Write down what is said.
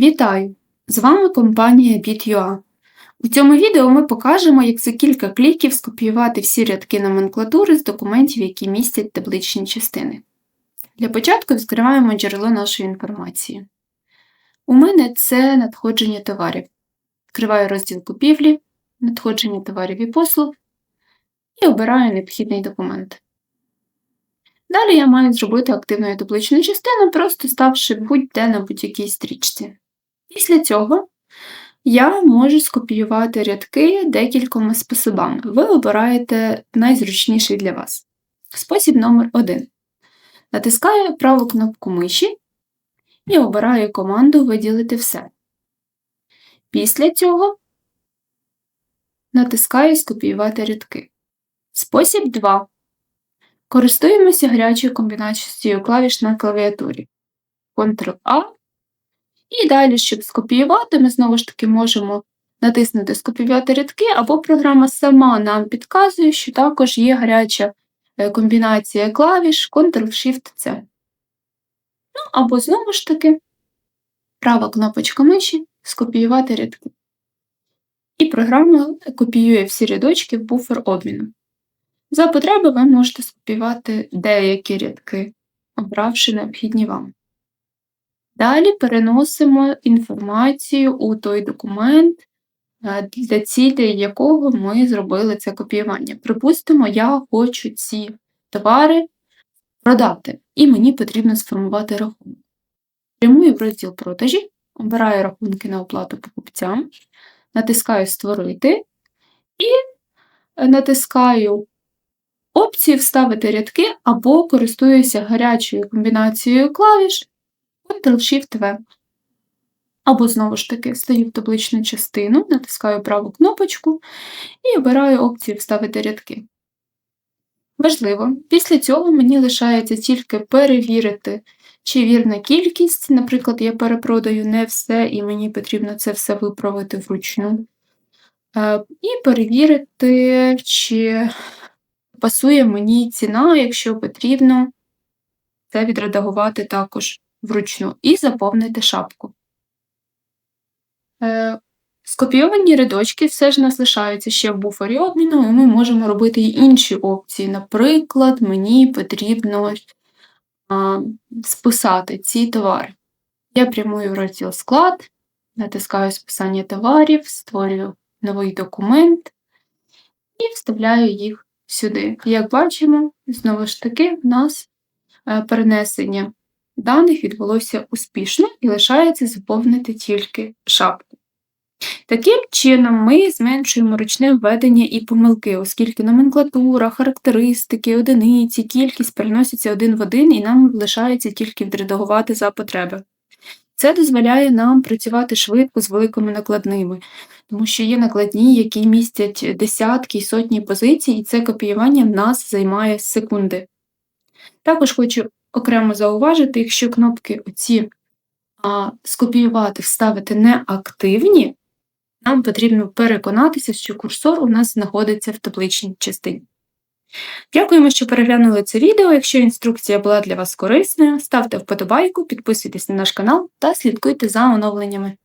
Вітаю! З вами компанія BitUA. У цьому відео ми покажемо, як за кілька кліків скопіювати всі рядки номенклатури з документів, які містять табличні частини. Для початку відкриваємо джерело нашої інформації. У мене це надходження товарів. Відкриваю розділ купівлі, надходження товарів і послуг і обираю необхідний документ. Далі я маю зробити активну табличну частину, просто ставши будь-де на будь-якій стрічці. Після цього я можу скопіювати рядки декількома способами. Ви обираєте найзручніший для вас. Спосіб номер 1. Натискаю праву кнопку миші і обираю команду Виділити все. Після цього натискаю Скопіювати рядки. Спосіб 2. Користуємося гарячою комбінацією клавіш на клавіатурі. Ctrl-A. І далі, щоб скопіювати, ми знову ж таки можемо натиснути Скопіювати рядки, або програма сама нам підказує, що також є гаряча е, комбінація клавіш Ctrl-Shift-C. Ну, або знову ж таки, права кнопочка миші Скопіювати рядки. І програма копіює всі рядочки в буфер обміну. За потреби ви можете скопіювати деякі рядки, обравши необхідні вам. Далі переносимо інформацію у той документ, е, для цілі якого ми зробили це копіювання. Припустимо, я хочу ці товари продати, і мені потрібно сформувати рахунок. Прямую в розділ продажі, обираю рахунки на оплату покупцям, натискаю Створити і натискаю опцію Вставити рядки або користуюся гарячою комбінацією клавіш Ctrl-Shift-V. Або, знову ж таки, стаю в табличну частину, натискаю праву кнопочку і обираю опцію Вставити рядки. Важливо, після цього мені лишається тільки перевірити, чи вірна кількість, наприклад, я перепродаю не все, і мені потрібно це все виправити вручну. Е, і перевірити, чи пасує мені ціна, якщо потрібно, це відредагувати також вручну і заповнити шапку. Е, скопійовані рядочки все ж нас лишаються ще в буфері обміну, і ми можемо робити і інші опції. Наприклад, мені потрібно а, списати ці товари. Я прямую в розділ склад, натискаю списання товарів, створюю новий документ і вставляю їх сюди. Як бачимо, знову ж таки, в нас е, перенесення даних відбулося успішно і лишається заповнити тільки шапку. Таким чином, ми зменшуємо ручне введення і помилки, оскільки номенклатура, характеристики, одиниці, кількість переносяться один в один, і нам лишається тільки відредагувати за потреби. Це дозволяє нам працювати швидко з великими накладними, тому що є накладні, які містять десятки і сотні позицій, і це копіювання в нас займає секунди. Також хочу окремо зауважити, якщо кнопки оці а, скопіювати, вставити неактивні, нам потрібно переконатися, що курсор у нас знаходиться в табличній частині. Дякуємо, що переглянули це відео. Якщо інструкція була для вас корисною, ставте вподобайку, підписуйтесь на наш канал та слідкуйте за оновленнями.